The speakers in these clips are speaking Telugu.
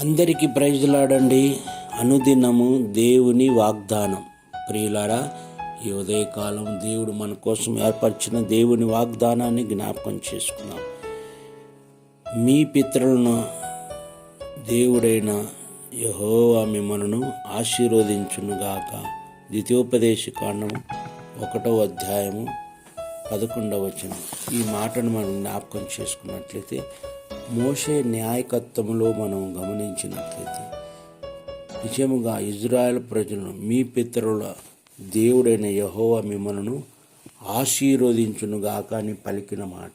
అందరికీ ప్రైజ్లాడండి అనుదినము దేవుని వాగ్దానం. ప్రియులారా ఈ ఉదయకాలం దేవుడు మన కోసం ఏర్పరిచిన దేవుని వాగ్దానాన్ని జ్ఞాపకం చేసుకున్నాం. మీ పితరులను దేవుడైన యహోవా మిమ్మలను ఆశీర్వదించునుగాక. ద్వితీయోపదేశ కాండం ఒకటో అధ్యాయము పదకొండవ వచనం. ఈ మాటను మనం జ్ఞాపకం చేసుకున్నట్లయితే మోషే న్యాయకత్వంలో మనం గమనించినట్లయితే నిజముగా ఇజ్రాయెల్ ప్రజలను మీ పితరుల దేవుడైన యహోవా మిమ్మలను ఆశీర్వదించునుగాక అని పలికిన మాట.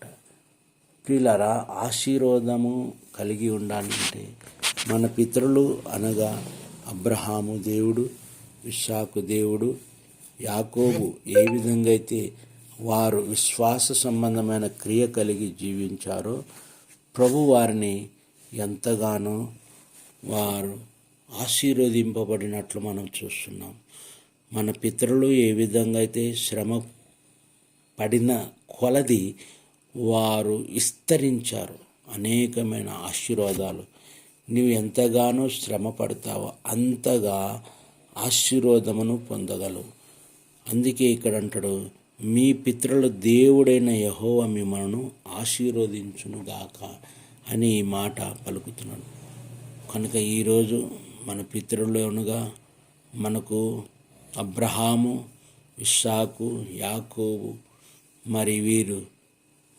పిల్లరా ఆశీర్వాదము కలిగి ఉండాలంటే మన పితరులు అనగా అబ్రహాము దేవుడు విశాఖు దేవుడు యాకోబు ఏ విధంగా అయితే వారు విశ్వాస సంబంధమైన క్రియ కలిగి జీవించారో ప్రభు వారిని ఎంతగానో వారు ఆశీర్వదింపబడినట్లు మనం చూస్తున్నాం. మన పితరులు ఏ విధంగా అయితే శ్రమ పడిన కొలది వారు విస్తరించారు. అనేకమైన ఆశీర్వాదాలు. నువ్వు ఎంతగానో శ్రమ పడతావో అంతగా ఆశీర్వాదమును పొందగలవు. అందుకే ఇక్కడ అంటాడు మీ పితరుల దేవుడైన యహోవ మిమ్మల్ని ఆశీర్వదించునుగాక అని ఈ మాట పలుకుతున్నాడు. కనుక ఈరోజు మన పితరులుగా మనకు అబ్రహాము ఇషాకు యాకోబు మరి వీరు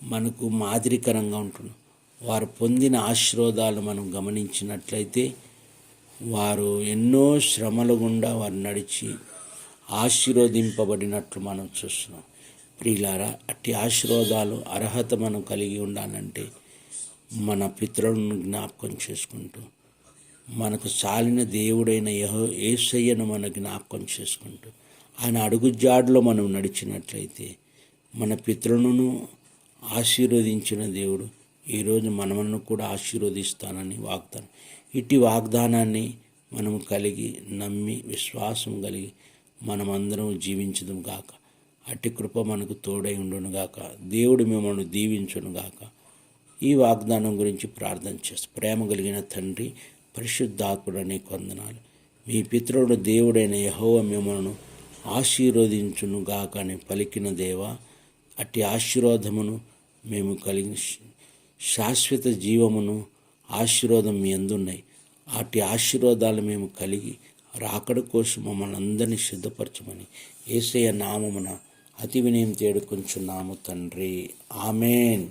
మనకు మాదిరికరంగా ఉంటున్నారు. వారు పొందిన ఆశీర్వాదాలు మనం గమనించినట్లయితే వారు ఎన్నో శ్రమల గుండా వారు నడిచి ఆశీర్వదింపబడినట్లు మనం చూస్తున్నాం. ప్రియులారా అట్టి ఆశీర్వాదాలు అర్హత మనం కలిగి ఉండాలంటే మన పితరులను జ్ఞాపకం చేసుకుంటూ మనకు చాలిన దేవుడైన యహో ఏసయ్యను మన జ్ఞాపకం చేసుకుంటూ ఆయన అడుగుజాడులో మనం నడిచినట్లయితే మన పితరులను ఆశీర్వదించిన దేవుడు ఈరోజు మనమను కూడా ఆశీర్వదిస్తానని వాగ్దానం. ఇట్టి వాగ్దానాన్ని మనము కలిగి నమ్మి విశ్వాసం కలిగి మనమందరం జీవించదు గాక. అట్టి కృప మనకు తోడై ఉండును గాక. దేవుడు మిమ్మల్ని దీవించును గాక. ఈ వాగ్దానం గురించి ప్రార్థన చేస్తాం ప్రేమ కలిగిన తండ్రి పరిశుద్ధాత్ముడని కొందనాలు. మీ పితరుడు దేవుడైన యహోవ మిమ్మల్ని ఆశీర్వదించును గాక అని పలికిన దేవ అట్టి ఆశీర్వాదమును మేము కలిగిన శాశ్వత జీవమును ఆశీర్వాదం మీ అందున్నాయి. అట్టి ఆశీర్వాదాలు మేము కలిగి రాకడ కోసం మమ్మల్ని అందరినీ సిద్ధపరచమని ఏసయ్య నామమున అతి వినయం తేడుకొంచున్నాము తండ్రి. ఆమెన్.